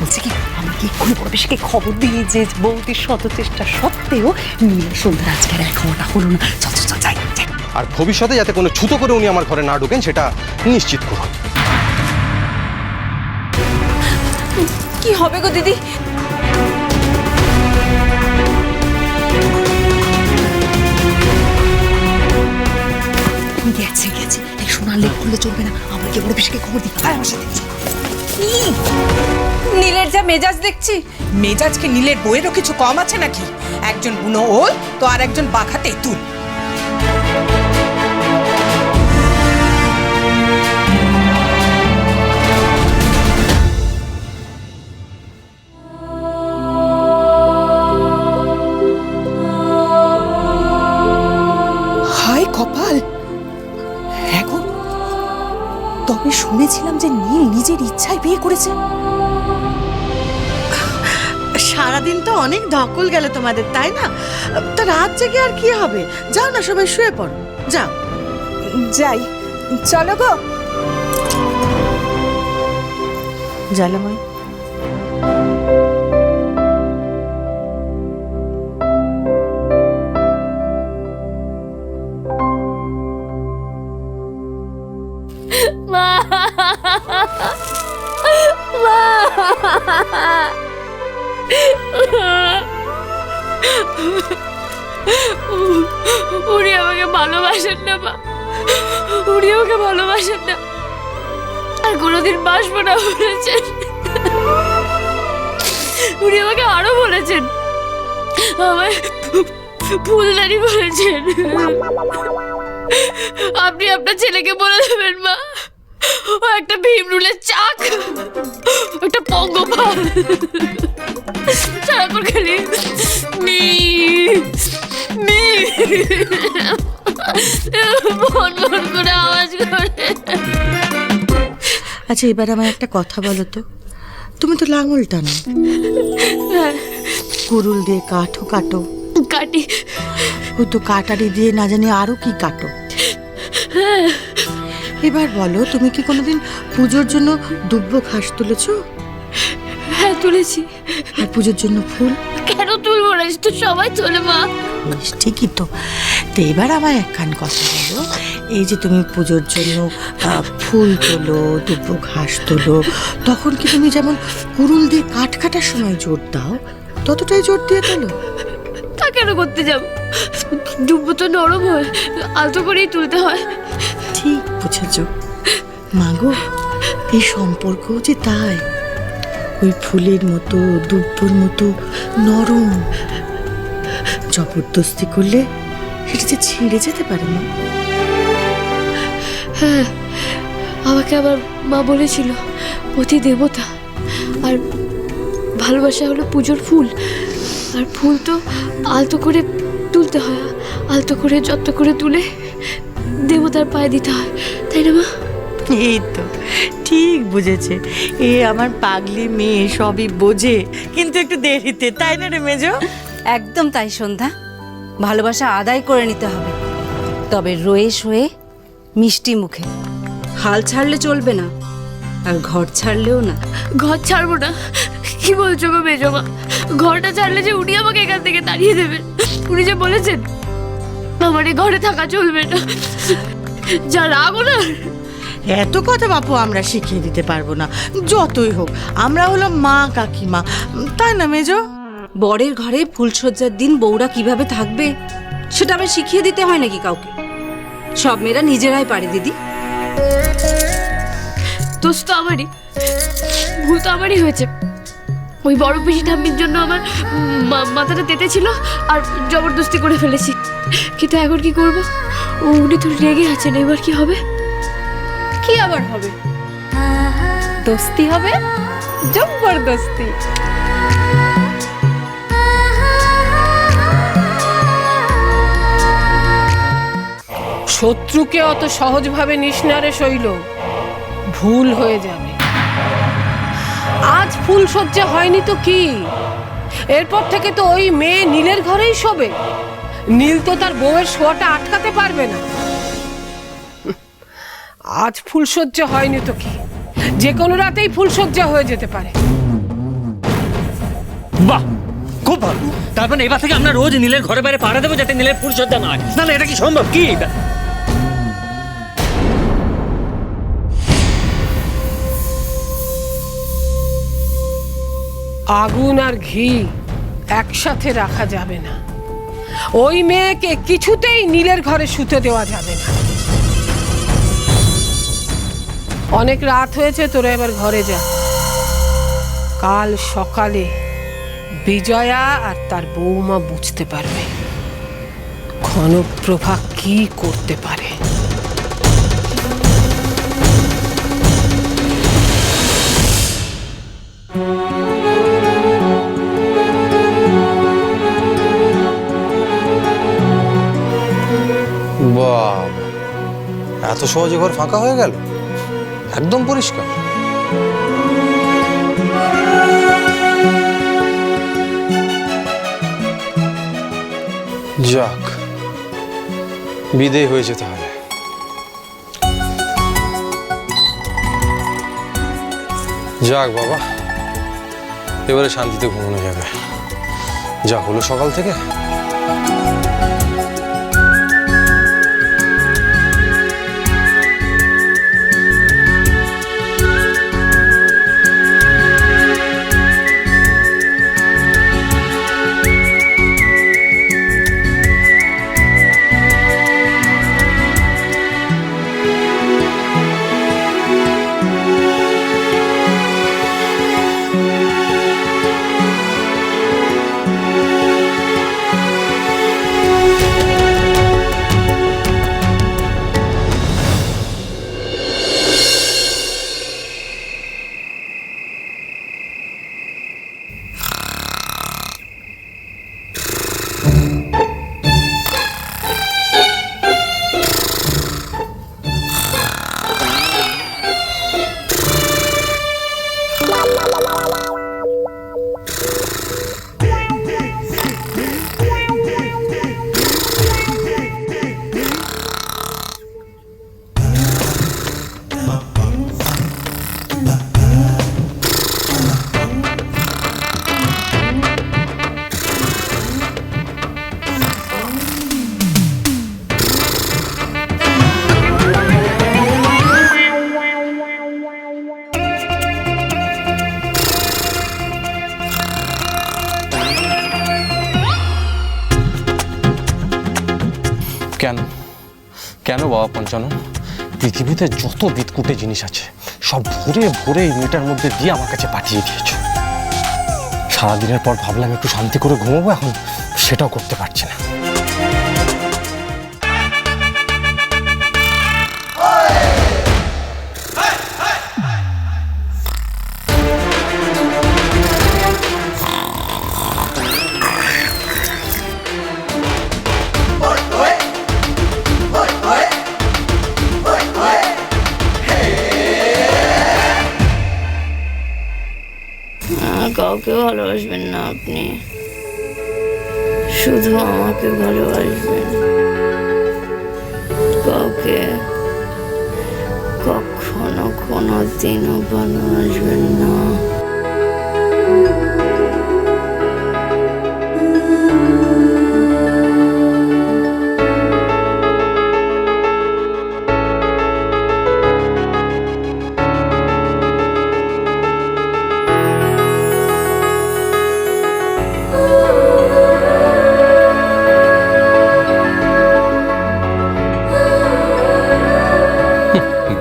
বলছি কি আমি কি এক্ষুনি পরবেশকে খবর দিয়ে যে বৌদির শত চেষ্টা সত্ত্বেও নীল সন্ধ্যা আজকের এক খবরটা হলো না। চল চল চল যাই আর ভবিষ্যতে যাতে কোনো ছুতো করে উনি আমার ঘরে না ঢোকেন সেটা নিশ্চিত করুন। কি হবে গো দিদি? গেছে গেছে। এই সোনার লেখ খুললে চলবে না। আমার কি পরবেশকে খবর দিই। আয় আমার সাথে। কি? নীলের যা মেজাজ দেখছি, মেজাজকে নীলের বইয়েরও কিছু কম আছে নাকি? একজন বুনো ওল তো আর একজন বাঘা তেঁতুল তবে শুনেছিলাম যে নীল নিজের ইচ্ছায় বিয়ে করেছে। সারাদিন তো অনেক ধকল গেল তোমাদের তাই না? তা রাত জেগে আর কি হবে? যাও না সবাই শুয়ে পড়ো। যাও। যাই। চলো গো। জ্বালাময় উনি আমাকে ভালোবাসেন না, মা। উনি আমাকে ভালোবাসেন না। আর কোনোদিন বাসবো না বলেছেন। উনি আমাকে আরও বলেছেন। আমায় ফুলদারি বলেছেন। আপনি আপনার ছেলেকে বলে দেবেন, মা। ও একটা ভীমরুলের চাক। একটা পঙ্গপাল। সারাক্ষণ খালি মি মি। মন মন করে আওয়াজ করে। আচ্ছা এবার আমার একটা কথা বলো তো। তুমি তো লাঙল টানো কুরুল দিয়ে কাঠও কাটো। কাটি। ওই তো কাটারি দিয়ে না জানি আরও কি কাটো। এবার বলো তুমি কি কোনোদিন পুজোর জন্য দুব্ব ঘাস তুলেছো? হ্যাঁ তুলেছি। আর পুজোর জন্য ফুল? কেন তুলবো না? তো সবাই তোলে মা। বেশ, ঠিকই তো। তো এবার আমার একখান কথা বলো। এই যে তুমি পুজোর জন্য ফুল তোলো দুব্বো ঘাস তোলো তখন কি তুমি যেমন কুরুল দিয়ে কাঠ কাটার সময় জোর দাও ততটাই জোর দিয়ে তোলো? তা কেন করতে যাব? ডুবো তো নরম হয় আলতো করেই তুলতে হয়। বুঝেছ মাগো, এই সম্পর্কও যে তাই। ওই ফুলের মতো, দুব্বর মতো, নরম। জবরদস্তি করলে সেটা যে ছিঁড়ে যেতে পারে না। হ্যাঁ আমাকে আবার মা বলেছিল পতি দেবতা। আর ভালোবাসা হলো পুজোর ফুল। আর ফুল তো আলতো করে তুলতে হয়, আলতো করে, যত্ন করে তুলে দেবতার পায়ে দিতে হয় তাই না মা? এই তো ঠিক বুঝেছে। এ আমার পাগলি মেয়ে সবই বোঝে কিন্তু একটু দেরিতে তাই না রে মেজো? একদম তাই সন্ধ্যা ভালোবাসা আদায় করে নিতে হবে। তবে রয়ে শোয়ে মিষ্টি মুখে হাল ছাড়লে চলবে না আর ঘর ছাড়লেও না। ঘর ছাড়বো না কি বলছো গো মেজমা ঘরটা ছাড়লে যে উনি আমাকে এখান থেকে তাড়িয়ে দেবেন উনি যে বলেছেন আমার এই ঘরে থাকা চলবে না। যা রাগ ওনার এত কথা বাপু আমরা শিখিয়ে দিতে পারব না। যতই হোক আমরা হলো মা কাকিমা। তাই না মেজো? বরের ঘরে ফুলসজ্জার দিন বউরা কীভাবে থাকবে সেটা আবার শিখিয়ে দিতে হয় নাকি কাউকে? সব মেয়েরা নিজেরাই পারে দিদি। দোষ তো আমারই। ভুল তো আমারই হয়েছে। ওই বড় পিসি ঠাম্মির জন্য আমার মাথাটা তেতে ছিল আর জবরদস্তি করে ফেলেছি। কিন্তু এখন কি করব? উনি তো রেগে আছেন, এবার কি হবে? কি আবার হবে? দোস্তি হবে? জবরদস্তি। শত্রুকে অত সহজভাবে নিষ্ণারে শৈল ভুল হয়ে যাবে। আজ ফুল সজ্জা হয়নি তো কি? এরপর থেকে তো ওই মেয়ে নীলের ঘরেই শোবে। নীল তো তার বউয়ের শোয়াটা আটকাতে পারবে না। আজ ফুলসজ্জা হয়নি তো কি যে কোনো রাতেই ফুলসজ্জা হয়ে যেতে পারে। বাহ খুব ভালো। তার মানে এবার থেকে আমরা রোজ নীলের ঘরে বাইরে পাড়া দেবো যাতে নীলের ফুলসজ্জা না হয় না না এটা কি সম্ভব? কি এটা? আগুন আর ঘি একসাথে রাখা যাবে না। ওই মেয়েকে কিছুতেই নীলের ঘরে শুতে দেওয়া যাবে না। অনেক রাত হয়েছে, তোরা এবার ঘরে যা। কাল সকালে বিজয়া আর তার বৌমা বুঝতে পারবে ঘনপ্রভা কি করতে পারে। এত সহজে ঘর ফাঁকা হয়ে গেল? একদম পরিষ্কার। যাক, বিদেয় হয়েছে তাহলে যাক বাবা, এবারে শান্তিতে ঘুমানো যাবে। যা হলো সকাল থেকে। কেন? কেন বাবা পঞ্চানন? পৃথিবীতে যত বিদকুটে জিনিস আছে, সব ভরে ভরে এই মেয়েটার মধ্যে দিয়ে আমার কাছে পাঠিয়ে দিয়েছ। সারাদিনের পর ভাবলাম একটু শান্তি করে ঘুমাবো এখন, সেটাও করতে পারছি না। কাউকে ভালোবাসবেন না আপনি। শুধু আমাকে ভালোবাসবেন। কাউকে কখনো কোনো দিনও ভালোবাসবেন না।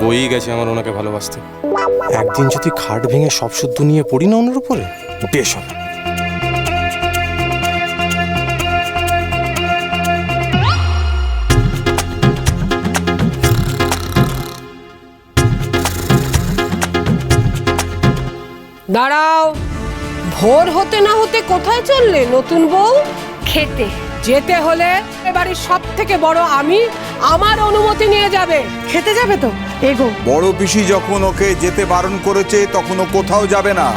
বই গেছে আমার ওনাকে ভালোবাসতে। একদিন যদি খাট ভেঙে সব শুদ্ধ নিয়ে পড়ি না ওনার উপরে? বেশ হবে। দাঁড়াও। ভোর হতে না হতে কোথায় চললে নতুন বউ? খেতে। যেতে হলে এবারে সব থেকে বড় আমি আমার অনুমতি নিয়ে যাবে। খেতে যাবে তো? এগো। বড় পিসি যখন ওকে যেতে বারণ করেছে তখন ও কোথাও যাবে না।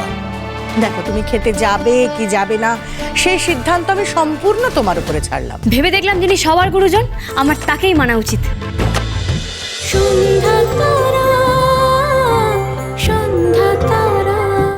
দেখো তুমি খেতে যাবে কি যাবে না সেই সিদ্ধান্ত আমি সম্পূর্ণ তোমার উপরে ছাড়লাম। ভেবে দেখলাম যিনি সবার গুরুজন আমার তাকেই মানা উচিত। সন্ধ্যা